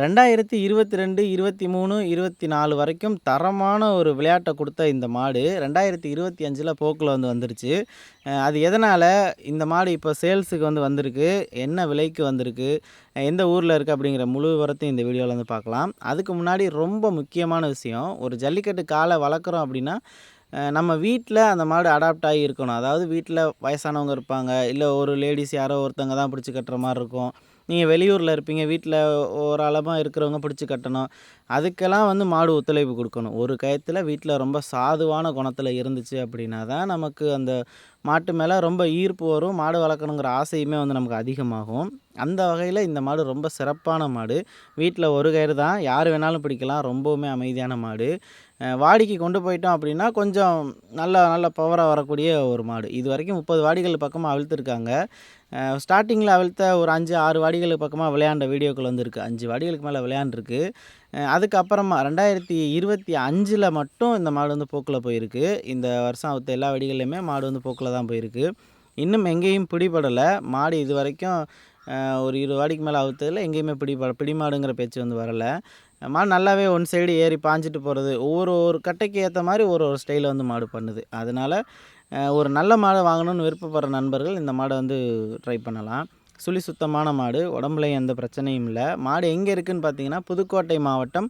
ரெண்டாயிரத்தி இருபத்தி ரெண்டு இருபத்தி மூணு இருபத்தி நாலு வரைக்கும் தரமான ஒரு விளையாட்டை கொடுத்த இந்த மாடு ரெண்டாயிரத்தி இருபத்தி அஞ்சில் போக்கில் வந்து வந்துருச்சு. அது எதனால் இந்த மாடு இப்போ சேல்ஸுக்கு வந்து வந்திருக்கு என்ன விலைக்கு வந்திருக்கு எந்த ஊரில் இருக்குது அப்படிங்கிற முழு விவரத்தையும் இந்த வீடியோவில் வந்து பார்க்கலாம். அதுக்கு முன்னாடி ரொம்ப முக்கியமான விஷயம் ஒரு ஜல்லிக்கட்டு காலை வளர்க்குறோம் அப்படின்னா நம்ம வீட்டில் அந்த மாடு அடாப்ட் ஆகி இருக்கணும். அதாவது வீட்டில் வயசானவங்க இருப்பாங்க இல்லை ஒரு லேடிஸ் யாரோ ஒருத்தவங்க தான் பிடிச்சி கட்டுற மாதிரி இருக்கும். நீங்கள் வெளியூரில் இருப்பீங்க வீட்டில் ஓரளவாக இருக்கிறவங்க பிடிச்சி கட்டணும். அதுக்கெல்லாம் வந்து மாடு ஒத்துழைப்பு கொடுக்கணும். ஒரு கயத்தில் வீட்டில் ரொம்ப சாதுவான குணத்தில் இருந்துச்சு அப்படின்னா தான் நமக்கு அந்த மாட்டு மேலே ரொம்ப ஈர்ப்பு வரும். மாடு வளர்க்கணுங்கிற ஆசையுமே வந்து நமக்கு அதிகமாகும். அந்த வகையில் இந்த மாடு ரொம்ப சிறப்பான மாடு. வீட்டில் ஒரு கயிறு தான் யார் வேணாலும் பிடிக்கலாம். ரொம்பவுமே அமைதியான மாடு. வாடிக்கு கொண்டு போயிட்டோம் அப்படின்னா கொஞ்சம் நல்ல நல்ல பவராக வரக்கூடிய ஒரு மாடு. இது வரைக்கும் முப்பது வாடிகள் பக்கமாக அவிழ்த்துருக்காங்க. ஸ்டார்டிங்கில் அவிழ்த்த ஒரு அஞ்சு ஆறு வாடிகளுக்கு பக்கமாக விளையாண்ட வீடியோக்கள் வந்துருக்கு. அஞ்சு வாடிகளுக்கு மேலே விளையாண்டுருக்கு. அதுக்கப்புறமா ரெண்டாயிரத்தி இருபத்தி அஞ்சில் மட்டும் இந்த மாடு வந்து போக்கில் போயிருக்கு. இந்த வருஷம் அவுத்த எல்லா வெடிகள்லையுமே மாடு வந்து போக்கில் தான் போயிருக்கு. இன்னும் எங்கேயும் பிடிபடலை. மாடு இது வரைக்கும் ஒரு இருபது வாடிக்கு மேலே அவுத்ததில் எங்கேயுமே பிடி பிடிமாடுங்கிற பேச்சு வந்து வரலை. மாடு நல்லாவே ஒன் சைடு ஏறி பாஞ்சிட்டு போகிறது ஒவ்வொரு ஒரு கட்டைக்கு ஏற்ற மாதிரி ஒரு ஒரு ஸ்டைலில் வந்து மாடு பண்ணுது. அதனால் ஒரு நல்ல மாடை வாங்கணும்னு விருப்பப்படுற நண்பர்கள் இந்த மாடை வந்து ட்ரை பண்ணலாம். சுழி சுத்தமான மாடு உடம்புலையும் எந்த பிரச்சனையும் இல்லை. மாடு எங்கே இருக்குதுன்னு பார்த்தீங்கன்னா புதுக்கோட்டை மாவட்டம்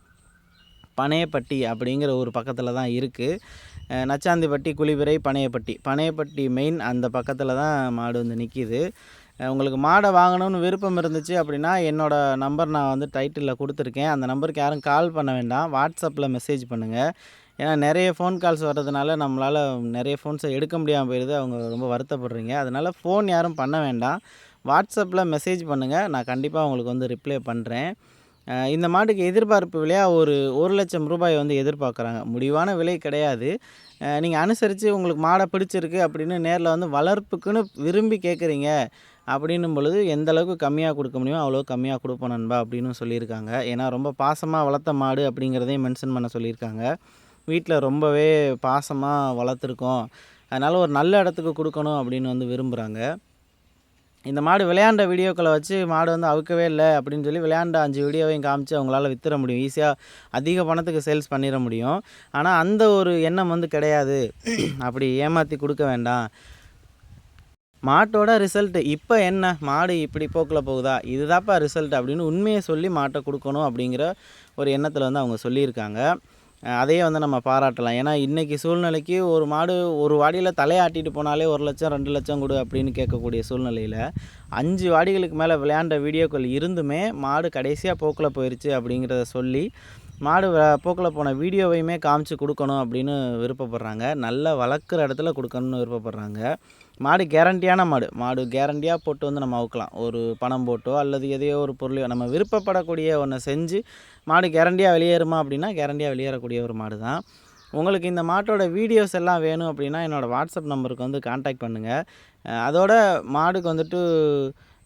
பனையப்பட்டி அப்படிங்கிற ஒரு பக்கத்தில் தான் இருக்குது நச்சாந்திப்பட்டி குளிபிறை பனையப்பட்டி. பனையப்பட்டி மெயின் அந்த பக்கத்தில் தான் மாடு வந்து நிற்கிது உங்களுக்கு மாடை வாங்கணும்னு விருப்பம் இருந்துச்சு அப்படின்னா என்னோடய நம்பர் நான் வந்து டைட்டிலில் கொடுத்துருக்கேன். அந்த நம்பருக்கு யாரும் கால் பண்ண வேண்டாம். வாட்ஸ்அப்பில் மெசேஜ் பண்ணுங்கள் ஏன்னா நிறைய ஃபோன் கால்ஸ் வர்றதுனால நம்மளால் நிறைய ஃபோன்ஸை எடுக்க முடியாமல் போயிடுது அவங்க ரொம்ப வருத்தப்படுறீங்க. அதனால் ஃபோன் யாரும் பண்ண வேண்டாம். வாட்ஸ்அப்பில் மெசேஜ் பண்ணுங்கள் நான் கண்டிப்பாக உங்களுக்கு வந்து ரிப்ளை பண்ணுறேன் இந்த மாட்டுக்கு எதிர்பார்ப்பு விலையாக ஒரு ஒரு லட்சம் ரூபாய் வந்து எதிர்பார்க்குறாங்க. முடிவான விலை கிடையாது. நீங்கள் அனுசரித்து உங்களுக்கு மாடை பிடிச்சிருக்கு அப்படின்னு நேரில் வந்து வளர்ப்புக்குன்னு விரும்பி கேட்குறீங்க அப்படின்னும் பொழுது எந்த அளவுக்கு கம்மியாக கொடுக்க முடியுமோ அவ்வளோ கம்மியாக கொடுப்போம் நண்பா அப்படின்னு சொல்லியிருக்காங்க. ஏன்னா ரொம்ப பாசமாக வளர்த்த மாடு அப்படிங்கிறதையும் மென்ஷன் பண்ண சொல்லியிருக்காங்க. வீட்டில் ரொம்பவே பாசமாக வளர்த்துருக்கோம். அதனால் ஒரு நல்ல இடத்துக்கு கொடுக்கணும் அப்படின்னு வந்து விரும்புகிறாங்க இந்த மாடு விளையாண்ட வீடியோக்களை வச்சு மாடு வந்து அவுக்கவே இல்லை அப்படின்னு சொல்லி விளையாண்ட அஞ்சு வீடியோவையும் காமிச்சு அவங்களால வித்துற முடியும். ஈஸியாக அதிக பணத்துக்கு சேல்ஸ் பண்ணிட முடியும். ஆனால் அந்த ஒரு எண்ணம் வந்து கிடையாது. அப்படி ஏமாற்றி கொடுக்க வேண்டாம். மாட்டோட ரிசல்ட்டு இப்போ என்ன? மாடு இப்படி போக்கில் போகுதா? இதுதான்ப்பா ரிசல்ட் அப்படின்னு உண்மையை சொல்லி மாட்டை கொடுக்கணும் அப்படிங்கிற ஒரு எண்ணத்தில் வந்து அவங்க சொல்லியிருக்காங்க. அதையே வந்து நம்ம பாராட்டலாம். ஏன்னா இன்றைக்கி சூழ்நிலைக்கு ஒரு மாடு ஒரு வாடியில் தலையாட்டிட்டு போனாலே ஒரு லட்சம் ரெண்டு லட்சம் கொடு அப்படின்னு கேட்கக்கூடிய சூழ்நிலையில் அஞ்சு வாடிகளுக்கு மேலே விளையாண்ட வீடியோக்கள் இருந்துமே மாடு கடைசியாக போக்கில் போயிடுச்சு அப்படிங்கிறத சொல்லி மாடு போக்கில் போன வீடியோவையுமே காமிச்சு கொடுக்கணும் அப்படின்னு விருப்பப்படுறாங்க. நல்ல வளர்க்குற இடத்துல கொடுக்கணும்னு விருப்பப்படுறாங்க. மாடு கேரண்டியான மாடு. மாடு கேரண்டியாக போட்டு வந்து நம்ம அவுக்கலாம். ஒரு பணம் போட்டோ அல்லது எதையோ ஒரு பொருளையோ நம்ம விருப்பப்படக்கூடிய ஒன்றை செஞ்சு மாடு கேரண்டியாக வெளியேறுமா அப்படின்னா கேரண்டியாக வெளியேறக்கூடிய ஒரு மாடு தான் உங்களுக்கு இந்த மாட்டோட வீடியோஸ் எல்லாம் வேணும் அப்படின்னா என்னோடய வாட்ஸ்அப் நம்பருக்கு வந்து காண்டாக்ட் பண்ணுங்கள் அதோட மாடுக்கு வந்துட்டு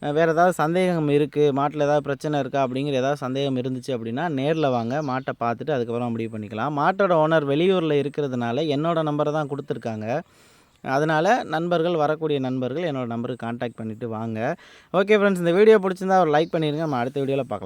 வேறு ஏதாவது சந்தேகம் இருக்குது மாட்டில் ஏதாவது பிரச்சனை இருக்கா அப்படிங்கிற ஏதாவது சந்தேகம் இருந்துச்சு அப்படின்னா நேரில் வாங்க மாட்டை பார்த்துட்டு அதுக்கப்புறம் முடிவு பண்ணிக்கலாம். மாட்டோட ஓனர் வெளியூரில் இருக்கிறதுனால என்னோடய நம்பரை தான் கொடுத்துருக்காங்க. அதனால் நண்பர்கள் வரக்கூடிய நண்பர்கள் என்னோடய நம்பருக்கு காண்டாக்ட் பண்ணிவிட்டு வாங்க. ஓகே ஃப்ரெண்ட்ஸ் இந்த வீடியோ பிடிச்சிருந்தா ஒரு லைக் பண்ணிடுங்க நம்ம அடுத்த வீடியோவில் பார்க்கலாம்.